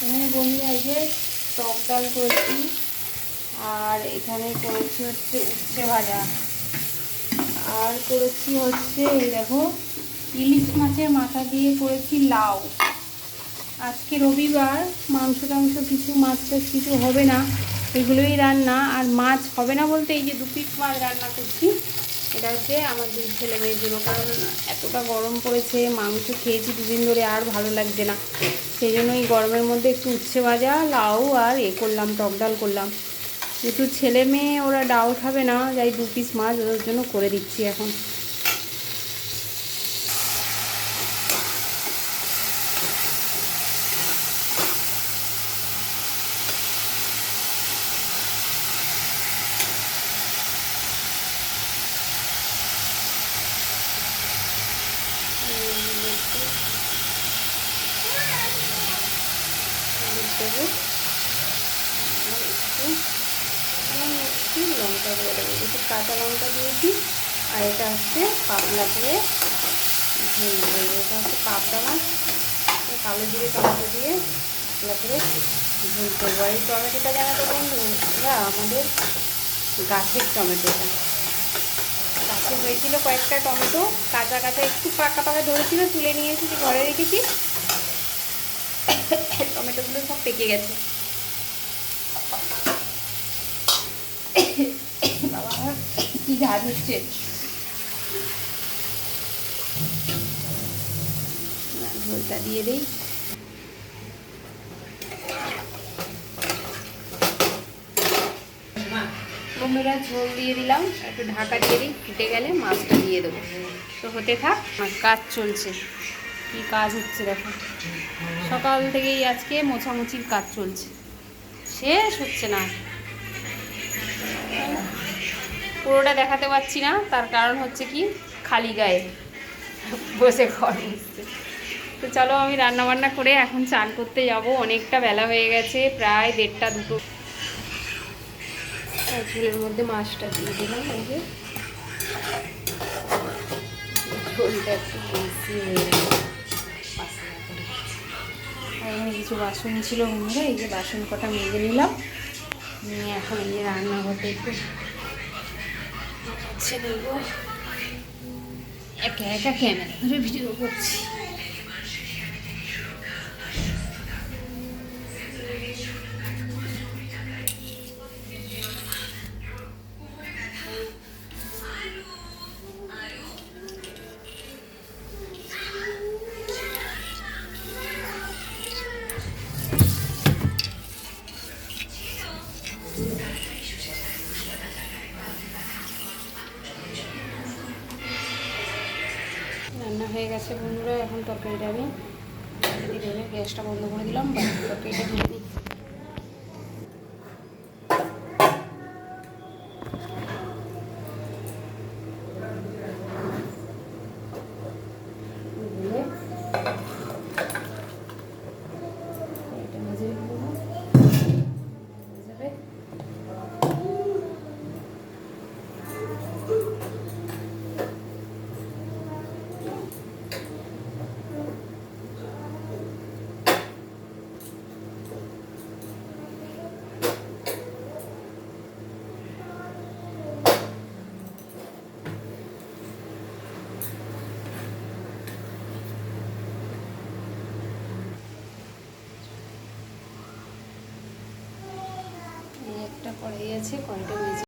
এখানে বন্ধুরা এই যে টক ডাল করেছি, আর এখানে করেছি হচ্ছে উচ্ছে ভাজা। আর করেছি হচ্ছে এই দেখো, ইলিশ মাছের মাথা দিয়ে করেছি লাউ। আজকে রবিবার, মাংস টাংস কিছু মাছ টাছ কিছু হবে না, এগুলোই রান্না। আর মাছ হবে না বলতে এই যে দু পিস মাছ রান্না করছি। এটা হচ্ছে আমার দুই ছেলে মেয়ের জন্য কারণ এতটা গরম পড়েছে, মাংস খেয়েছি দুদিন ধরে, আর ভালো লাগছে না। সেই জন্য এই গরমের মধ্যে একটু উচ্ছে ভাজা, লাউ আর এ করলাম, টক ডাল করলাম। একটু ছেলে মেয়ে, ওরা ডাউট হবে না, যাই দু পিস মাছ ওদের জন্য করে দিচ্ছি এখন। দেবো। আর একটু একটু লঙ্কা দিয়ে দেবো। একটু কাঁচা লঙ্কা দিয়েছি, আর এটা হচ্ছে ঝোল দেবো এটা হচ্ছে পাবদা মাছ। কালো জিরে টমেটো দিয়ে পাতলা করে ঝোল করব। আর এই টমেটোটা জানাতে বন্ধুরা আমাদের গাছের টমেটোটা গাছে হয়েছিল কয়েকটা টমেটো, কাঁচা কাঁচা একটু পাকা পাকা ধরেছিল, তুলে নিয়ে এসেছি, ঘরে রেখেছি। টমেটোগুলো সব পেকে গেছে। বাবা, কি ঝাঁজ হচ্ছে ঝোলটা দিয়ে দিই। বন্ধুরা, ঝোল দিয়ে দিলাম। একটু ঢাকা দিয়ে দিই, ফুটে গেলে মাছটা দিয়ে দেবো। তো হতে থাক কাজ চলছে। কি কাজ হচ্ছে দেখো। সকাল থেকেই আজকে মোছামুছির কাজ চলছে। শেষ হচ্ছে না। পুরোটা দেখাতে পারছি না, তার কারণ হচ্ছে কি, খালি গায়ে বসে ঘর বসছে তো চলো আমি রান্না বান্না করে এখন চান করতে যাব। অনেকটা বেলা হয়ে গেছে, প্রায় দেড়টা দুটো। ঝোলের মধ্যে মাছটা দিয়ে দিলাম, এই যে। ঝোলটা একটু বেশি হয়ে গেছে। এখানে কিছু বাসন ছিল বন্ধুরা এই যে বাসন কটা মেজে নিলাম। নিয়ে এখন এই যে রান্নাঘরটা একটু একা একা ক্যামেরা ধরে ভিডিও করছি। রান্না হয়ে গেছে বন্ধুরা এখন তরকারিটা আমি গ্যাসটা বন্ধ করে দিলাম তরকারিটা ধুয়ে দিই। কড়াই আছে কয়টা ভেজে